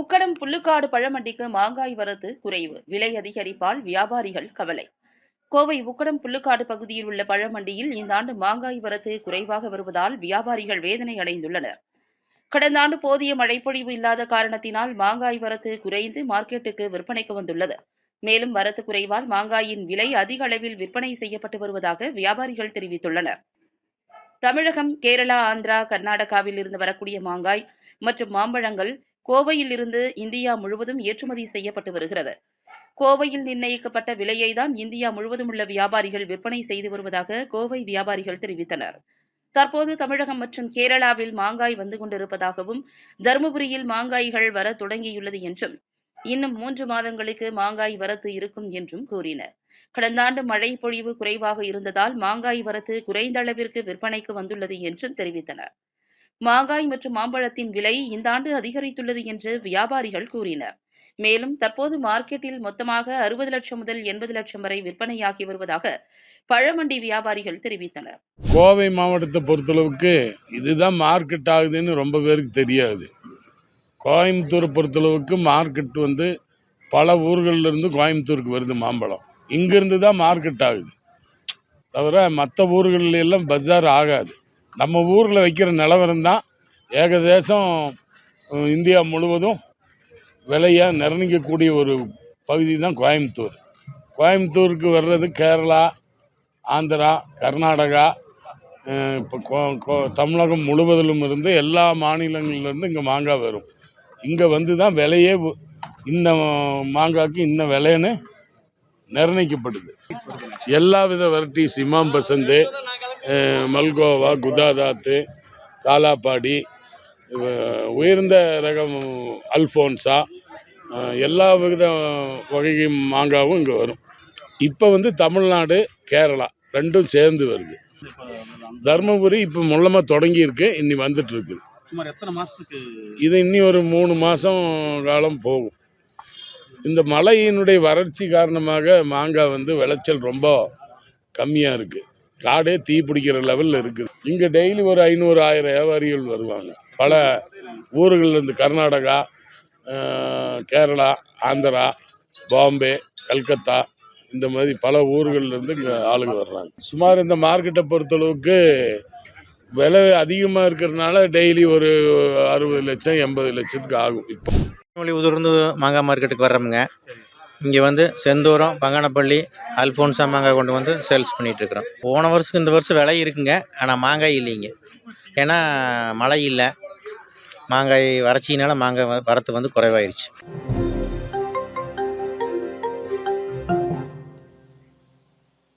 உக்கடம் புல்லுக்காடு பழமண்டிக்கு மாங்காய் வரத்து குறைவு. விலை அதிகரிப்பால் வியாபாரிகள் கவலை. கோவை உக்கடம் புல்லுக்காடு பகுதியில் உள்ள பழமண்டியில் இந்த ஆண்டு மாங்காய் வரத்து குறைவாக வருவதால் வியாபாரிகள் வேதனை அடைந்துள்ளனர். கடந்த ஆண்டு போதிய மழைப்பொழிவு இல்லாத காரணத்தினால் மாங்காய் வரத்து குறைந்து மார்க்கெட்டுக்கு விற்பனைக்கு வந்துள்ளது. மேலும் வரத்து குறைவால் மாங்காயின் விலை அதிக அளவில் விற்பனை செய்யப்பட்டு வருவதாக வியாபாரிகள் தெரிவித்துள்ளனர். தமிழகம் கேரளா ஆந்திரா கர்நாடகாவில் இருந்து வரக்கூடிய மாங்காய் மற்றும் மாம்பழங்கள் கோவையில் இருந்து இந்தியா முழுவதும் ஏற்றுமதி செய்யப்பட்டு வருகிறது. கோவையில் நிர்ணயிக்கப்பட்ட விலையை தான் இந்தியா முழுவதும் உள்ள வியாபாரிகள் விற்பனை செய்து வருவதாக கோவை வியாபாரிகள் தெரிவித்தனர். தற்போது தமிழகம் மற்றும் கேரளாவில் மாங்காய் வந்து கொண்டிருப்பதாகவும் தருமபுரியில் மாங்காய்கள் வர தொடங்கியுள்ளது என்றும் இன்னும் மூன்று மாதங்களுக்கு மாங்காய் வரத்து இருக்கும் என்றும் கூறினர். கடந்த ஆண்டு மழை பொழிவு குறைவாக இருந்ததால் மாங்காய் வரத்து குறைந்த அளவிற்கு விற்பனைக்கு வந்துள்ளது என்றும் தெரிவித்தனர். மாங்காய் மற்றும் மாம்பழத்தின் விலை இந்த ஆண்டு அதிகரித்துள்ளது என்று வியாபாரிகள் கூறினர். மேலும் தற்போது மார்க்கெட்டில் மொத்தமாக அறுபது லட்சம் முதல் எண்பது லட்சம் வரை விற்பனையாகி வருவதாக பழமண்டி வியாபாரிகள் தெரிவித்தனர். கோவை மாவட்டத்தை பொறுத்தளவுக்கு இதுதான் மார்க்கெட் ஆகுதுன்னு ரொம்ப பேருக்கு தெரியாது. கோயம்புத்தூரை பொறுத்தளவுக்கு மார்க்கெட் வந்து பல ஊர்கள்லேருந்து கோயம்புத்தூருக்கு வருது மாம்பழம். இங்கேருந்து தான் மார்க்கெட் ஆகுது. தவிர மற்ற ஊர்களில் எல்லாம் பஜார் ஆகாது. நம்ம ஊரில் வைக்கிற நிலவரம் தான் ஏகதேசம் இந்தியா முழுவதும் விலையை நிர்ணயிக்கக்கூடிய ஒரு பகுதி தான் கோயம்புத்தூர். கோயம்புத்தூருக்கு வர்றது கேரளா ஆந்திரா கர்நாடகா இப்போ தமிழகம் முழுவதிலும் இருந்து எல்லா மாநிலங்கள்லேருந்து இங்கே மாங்காய் வரும். இங்கே வந்து தான் விலையே இன்ன மாங்காய்க்கு இன்ன விலைன்னு நிர்ணயிக்கப்படுது. எல்லா வித வெரைட்டிஸ் இமாம் பசந்து மல்கோவா குதாதாத்து காலாப்பாடி உயர்ந்த ரகம் அல்ஃபோன்ஸா எல்லா வித வகை மாங்காவும் இங்கே வரும். இப்போ வந்து தமிழ்நாடு கேரளா ரெண்டும் சேர்ந்து வருது. தருமபுரி இப்போ முள்ளமாக தொடங்கியிருக்கு இன்னி வந்துட்டு இருக்குது சுமார் எத்தனை மாசத்துக்கு? இது இன்னி ஒரு மூணு மாதம் காலம் போகும். இந்த மழையினுடைய வறட்சி காரணமாக மாங்காய் வந்து விளைச்சல் ரொம்ப கம்மியாக இருக்குது காடே தீ பிடிக்கிற லெவலில் இருக்குது. இங்கே டெய்லி ஒரு ஐநூறு ஆயிரம் வியாபாரிகள் வருவாங்க. பல ஊர்கள்லேருந்து கர்நாடகா கேரளா ஆந்திரா பாம்பே கல்கத்தா இந்த மாதிரி பல ஊர்கள்லேருந்து இங்கே ஆளுங்க வர்றாங்க. சுமார் இந்த மார்க்கெட்டை பொறுத்தளவுக்கு விலை அதிகமாக இருக்கிறதுனால டெய்லி ஒரு அறுபது லட்சம் எண்பது லட்சத்துக்கு ஆகும். இப்போ மொழிபுதூர்ந்து மாங்காய் மார்க்கெட்டுக்கு வர்றோமுங்க இங்கே வந்து செந்தூரம் பங்கனப்பள்ளி அல்போன்சா மாங்காய் கொண்டு வந்து சேல்ஸ் பண்ணிகிட்ருக்குறோம். போன வருஷத்துக்கு இந்த வருஷம் விலை இருக்குங்க ஆனால் மாங்காய் இல்லைங்க. ஏன்னா மழை இல்லை. மாங்காய் வறட்சினால மாங்காய் வரத்து வந்து குறைவாயிருச்சு.